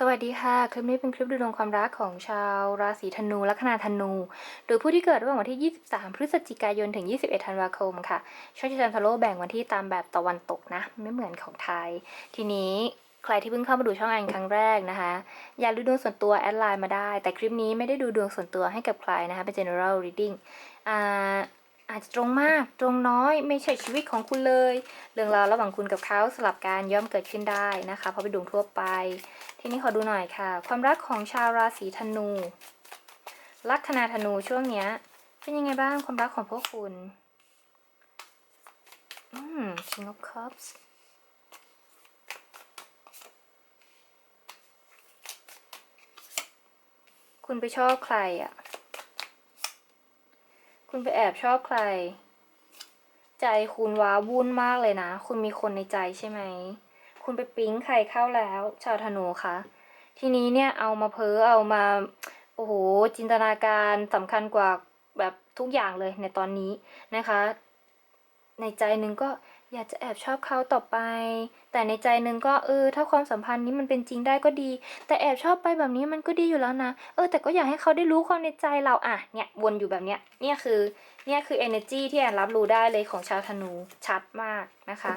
สวัสดีค่ะ คลิปนี้เป็นคลิปดูดวงความรักของชาวราศีธนูลัคนาธนูโดยผู้ที่เกิดระหว่างวันที่ 23 พฤศจิกายนถึง 21 ธันวาคมค่ะช่องจิจันทโลแบ่งวันที่ตามแบบตะวันตกนะ ไม่เหมือนของไทย ทีนี้ใครที่เพิ่งเข้ามาดูช่องอันครั้งแรกนะคะ อยากดูดวงส่วนตัวแอดไลน์มาได้ แต่คลิปนี้ไม่ได้ดูดวงส่วนตัวให้กับใครนะคะเป็น general reading อ่า อาจจะตรงมากตรงน้อยไม่ใช่ชีวิตของคุณเลย เรื่องราวระหว่างคุณกับเขาสลับกันย่อมเกิดขึ้นได้นะคะเพราะเป็นดวงทั่วไป ทีนี้ขอดูหน่อยค่ะ ความรักของชาวราศีธนูลัคนาธนูช่วงเนี้ย เป็นยังไงบ้างความรักของพวกคุณอืม King of Cups คุณไปชอบใครอะ คุณไปแอบชอบใคร ใจคุณว้าวุ่นมากเลยนะ คุณมีคนในใจใช่ไหม คุณไปปิ๊งใครเข้าแล้ว ชาวธนูคะ ทีนี้เนี่ยเอามาเพ้อเอามา โอ้โห จินตนาการสำคัญกว่าแบบทุกอย่างเลยในตอนนี้นะคะ ในใจหนึ่งก็อยากจะแอบชอบเขาต่อไป แต่ในใจหนึ่งก็เออ ถ้าความสัมพันธ์นี้มันเป็นจริงได้ก็ดี แต่แอบชอบไปแบบนี้มันก็ดีอยู่แล้วนะ เออ แต่ก็อยากให้เขาได้รู้ความในใจเราอะ เนี่ยวนอยู่แบบเนี้ย เนี่ยคือ เนี่ยคือ energy ที่แอนรับรู้ได้เลยของชาวธนูชัดมากนะคะ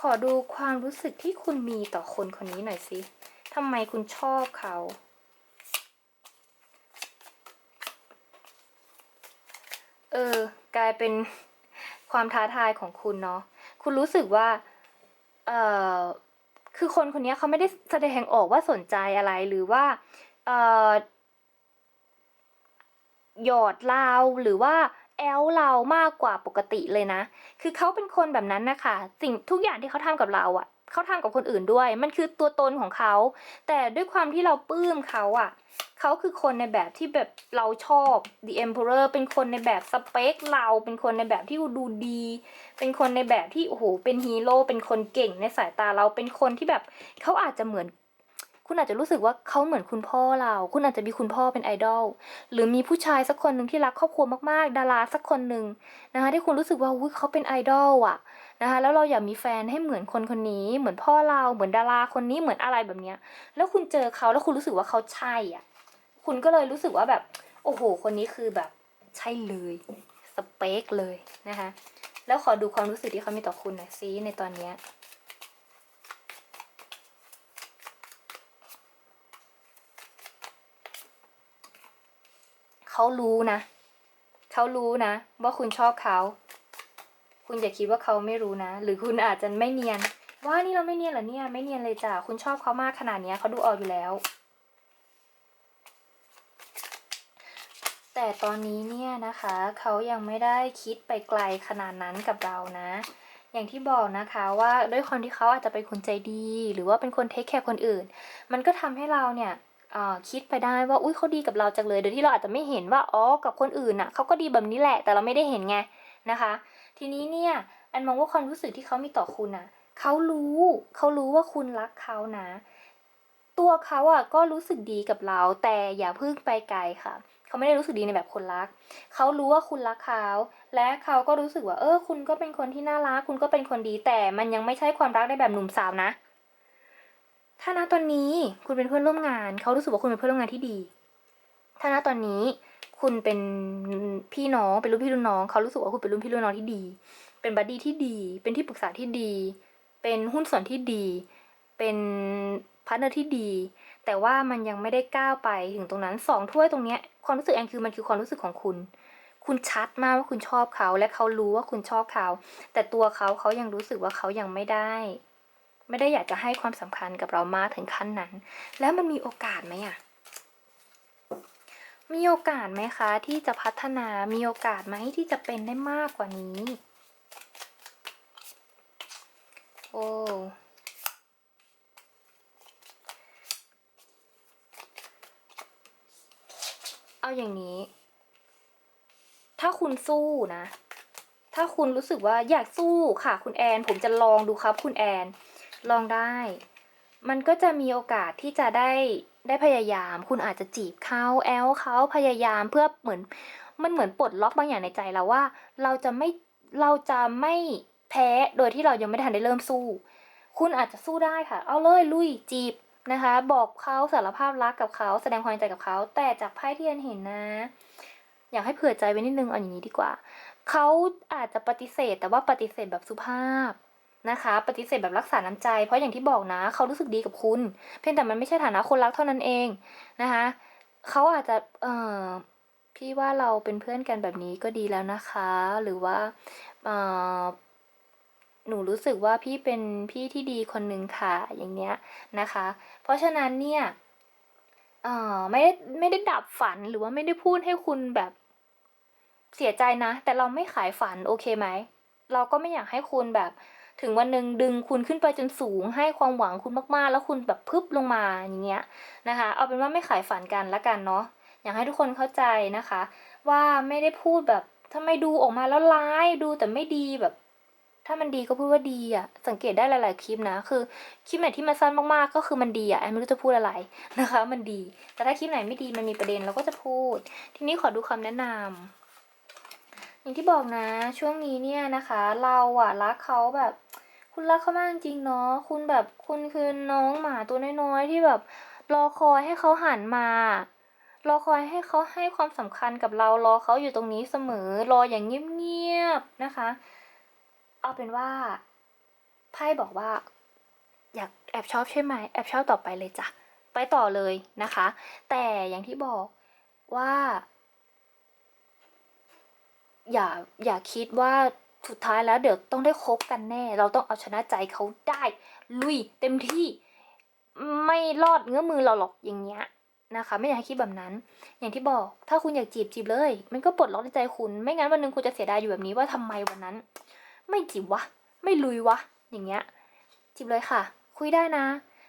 ขอดูความรู้สึกที่คุณมีต่อคนคนนี้หน่อยสิ ทำไมคุณชอบเขา เออ กลายเป็นความท้าทายของคุณเนาะคุณรู้สึกว่า เออคือคนคนนี้เขาไม่ได้แสดงออกว่าสนใจอะไรหรือว่า เออหยอดเราหรือว่าแอลเรามากกว่าปกติเลยนะ คือเขาเป็นคนแบบนั้นนะคะ สิ่งทุกอย่างที่เขาทำกับเราอะ่ะ เขาทำกับคนอื่นด้วย มันคือตัวตนของเขา แต่ด้วยความที่เราปลื้มเขาอะ่ะ เขาคือคนในแบบที่แบบเราชอบ The Emperor เป็นคนในแบบสเปคเรา เป็นคนในแบบที่ดูดี เป็นคนในแบบที่โอ้โห เป็นฮีโร่ เป็นคนเก่งในสายตาเรา เป็นคนที่แบบเขาอาจจะเหมือน คุณอาจจะรู้สึกว่าเขาเหมือนคุณพ่อเรา คุณอาจจะมีคุณพ่อเป็นไอดอล หรือมีผู้ชายสักคนหนึ่งที่รักครอบครัวมากๆ ดาราสักคนหนึ่งนะคะที่คุณรู้สึกว่าอุ้ยเขาเป็นไอดอลอะนะคะแล้วเราอยากมีแฟนให้เหมือนคนคนนี้เหมือนพ่อเราเหมือนดาราคนนี้เหมือนอะไรแบบเนี้ยแล้วคุณเจอเขาแล้วคุณรู้สึกว่าเขาใช่อะ คุณก็เลยรู้สึกว่าแบบ โอ้โห คนนี้คือแบบใช่เลยสเปคเลยนะคะ แล้วขอดูความรู้สึกที่เขามีต่อคุณหน่อยซิในตอนเนี้ยเขารู้นะเขารู้นะ ว่าคุณชอบเขาคุณอย่าคิดว่าเขาไม่รู้นะ หรือคุณอาจจะไม่เนียน ว่านี่เราไม่เนียนเหรอเนี่ย ไม่เนียนเลยจ้ะ คุณชอบเขามากขนาดเนี้ยเขาดูออกอยู่แล้ว แต่ตอนนี้เนี่ยนะคะเขายังไม่ได้คิดไปไกลขนาดนั้นกับเรานะ อย่างที่บอกนะคะว่าด้วยความที่เขาอาจจะเป็นคนใจดี หรือว่าเป็นคนเทคแคร์คนอื่น มันก็ทำให้เราเนี่ยคิดไปได้ว่าอุ้ยเขาดีกับเราจังเลยโดยที่เราอาจจะไม่เห็นว่าอ๋อกับคนอื่นน่ะเขาก็ดีแบบนี้แหละแต่เราไม่ได้เห็นไงนะคะ ทีนี้เนี่ยอันมองว่าความรู้สึกที่เขามีต่อคุณน่ะเขารู้เขารู้ว่าคุณรักเขานะ ตัวเขาอะก็รู้สึกดีกับเราแต่อย่าพิ่งไปไกลค่ะ เขาไม่ได้รู้สึกดีในแบบคนรัก เขารู้ว่าคุณรักเขา และเขาก็รู้สึกว่า เออ คุณก็เป็นคนที่น่ารัก คุณก็เป็นคนดี แต่มันยังไม่ใช่ความรักในแบบหนุ่มสาวนะ ถ้าณตอนนี้คุณเป็นเพื่อนร่วมงาน เขารู้สึกว่าคุณเป็นเพื่อนร่วมงานที่ดี ถ้าณตอนนี้คุณเป็นพี่น้อง เป็นรุ่นพี่รุ่นน้อง เขารู้สึกว่าคุณเป็นรุ่นพี่รุ่นน้องที่ดี เป็นบัดดี้ที่ดี เป็นที่ปรึกษาที่ดี เป็นหุ้นส่วนที่ดี เป็นพาร์ทเนอร์ที่ดี แต่ว่ามันยังไม่ได้ก้าวไปถึงตรงนั้นสองถ้วยตรงเนี้ยความรู้สึกแอนคือมันคือความรู้สึกของคุณ คุณชัดมากว่าคุณชอบเขา และเขารู้ว่าคุณชอบเขา แต่ตัวเขาเขายังรู้สึกว่าเขายังไม่ได้ ไม่ได้อยากจะให้ความสำคัญกับเรามากถึงขั้นนั้น แล้วมันมีโอกาสไหมอะมีโอกาสไหมคะ ที่จะพัฒนามีโอกาสไหมที่จะเป็นได้มากกว่านี้ โอ้ อย่างนี้ ถ้าคุณสู้นะ ถ้าคุณรู้สึกว่าอยากสู้ค่ะ คุณแอน ผมจะลองดูครับ คุณแอน ลองได้ มันก็จะมีโอกาสที่จะได้ได้พยายาม คุณอาจจะจีบเขาแอลเขาพยายามเพื่อเหมือน มันเหมือนปลดล็อกบางอย่างในใจเราว่า เราจะไม่เราจะไม่แพ้พ้โดยที่เรายังไม่ทันได้เริ่มสู้ คุณอาจจะสู้ได้ค่ะ เอาเลยลุยจีบ นะคะ บอกเขาสารภาพรักกับเขาแสดงความใจกับเขา แต่จากไพ่ที่อันเห็นนะ อยากให้เผื่อใจไว้นิดนึงเอาอย่างนี้ดีกว่า เขาอาจจะปฏิเสธ แต่ว่าปฏิเสธแบบสุภาพนะคะ ปฏิเสธแบบรักษาน้ำใจ เพราะอย่างที่บอกนะ เขารู้สึกดีกับคุณ เพียงแต่มันไม่ใช่ฐานะคนรักเท่านั้นเองนะคะเขาอาจจะเออพี่ว่าเราเป็นเพื่อนกันแบบนี้ก็ดีแล้วนะคะ หรือว่าเออ หนูรู้สึกว่าพี่เป็นพี่ที่ดีคนหนึ่งค่ะอย่างเงี้ยนะคะ เพราะฉะนั้นเนี่ยเออไม่ได้ไม่ได้ดับฝันหรือว่าไม่ได้พูดให้คุณแบบเสียใจนะ แต่เราไม่ขายฝันโอเคไหมเราก็ไม่อยากให้คุณแบบ ถึงวันหนึ่งดึงคุณขึ้นไปจนสูง ให้ความหวังคุณมากๆ แล้วคุณแบบพึบลงมาอย่างเงี้ยนะคะ เอาเป็นว่าไม่ขายฝันกันละกันเนาะอยากให้ทุกคนเข้าใจนะคะ ว่าไม่ได้พูดแบบทำไมดูออกมาแล้วร้ายดูแต่ไม่ดีแบบ ถ้ามันดีก็พูดว่าดีอะสังเกตได้หลาย ๆ คลิปนะ คือคลิปไหนที่มันสั้นมากๆ ก็คือมันดีอะแอนไม่รู้จะพูดอะไรนะคะ มันดี แต่ถ้าคลิปไหนไม่ดีมันมีประเด็นเราก็จะพูด ทีนี้ขอดูคำแนะนำอย่างที่บอกนะ ช่วงนี้เนี่ยนะคะ เราอะรักเขาแบบ คุณรักเขามากจริงเนาะคุณแบบคุณคือน้องหมาตัวน้อยๆที่แบบรอคอยให้เขาหันมารอคอยให้เขาให้ความสำคัญกับเรารอเขาอยู่ตรงนี้เสมอรออย่างเงียบๆนะคะ เอาเป็นว่าไพ่บอกว่า อยากแอบชอบใช่ไหมแอบชอบต่อไปเลยจ้ะไปต่อเลยนะคะ แต่อย่างที่บอกว่า อย่าอย่าคิดว่าสุดท้ายแล้วเดี๋ยวต้องได้คบกันแน่ เราต้องเอาชนะใจเขาได้ ลุยเต็มที่ไม่รอดเงื้อมือเราหรอกอย่างเงี้ยนะคะ ไม่อยากให้คิดแบบนั้น อย่างที่บอกถ้าคุณอยากจีบจีบเลย มันก็ปลดล็อกในใจคุณ ไม่งั้นวันหนึ่งคุณจะเสียดายอยู่แบบนี้ว่าทำไมวันนั้น ไม่จีบวะ ไม่ลุยวะ อย่างเงี้ยจีบเลยค่ะ คุยได้นะ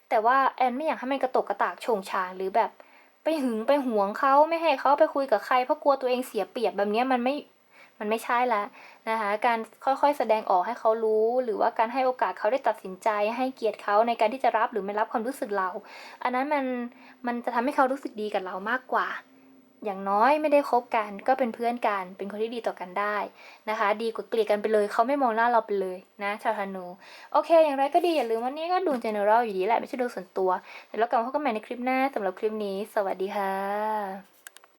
แต่ว่าแอนไม่อยากให้มันกระตกกระตากโฉงฉางหรือแบบไปหึงไปหวงเขาไม่ให้เขาไปคุยกับใครเพราะกลัวตัวเองเสียเปรียบแบบเนี้ยมันไม่ มันไม่ใช่ล้วนะคะการค่อยๆ แสดงออกให้เขารู้ หรือว่าการให้โอกาสเขาได้ตัดสินใจ ให้เกียรติเขาในการที่จะรับหรือไม่รับความรู้สึกเรา อันนั้นมันมันจะทำให้เขารู้สึกดีกับเรามากกว่า อย่างน้อยไม่ได้คบกันก็เป็นเพื่อนกัน เป็นคนที่ดีต่อกันได้นะคะ ดีกว่าเกลียดกันไปเลยเขาไม่มองหน้าเราไปเลยนะชาวธนูโอเค อย่างไรก็ดีอย่าลืมวันนี้ก็ดู general อยู่ดีแหละไม่ใช่ดูส่วนตัว แล้วกลับมาพบกันใหม่ในคลิปหน้าสำหรับคลิปนี้ สวัสดีค่ะ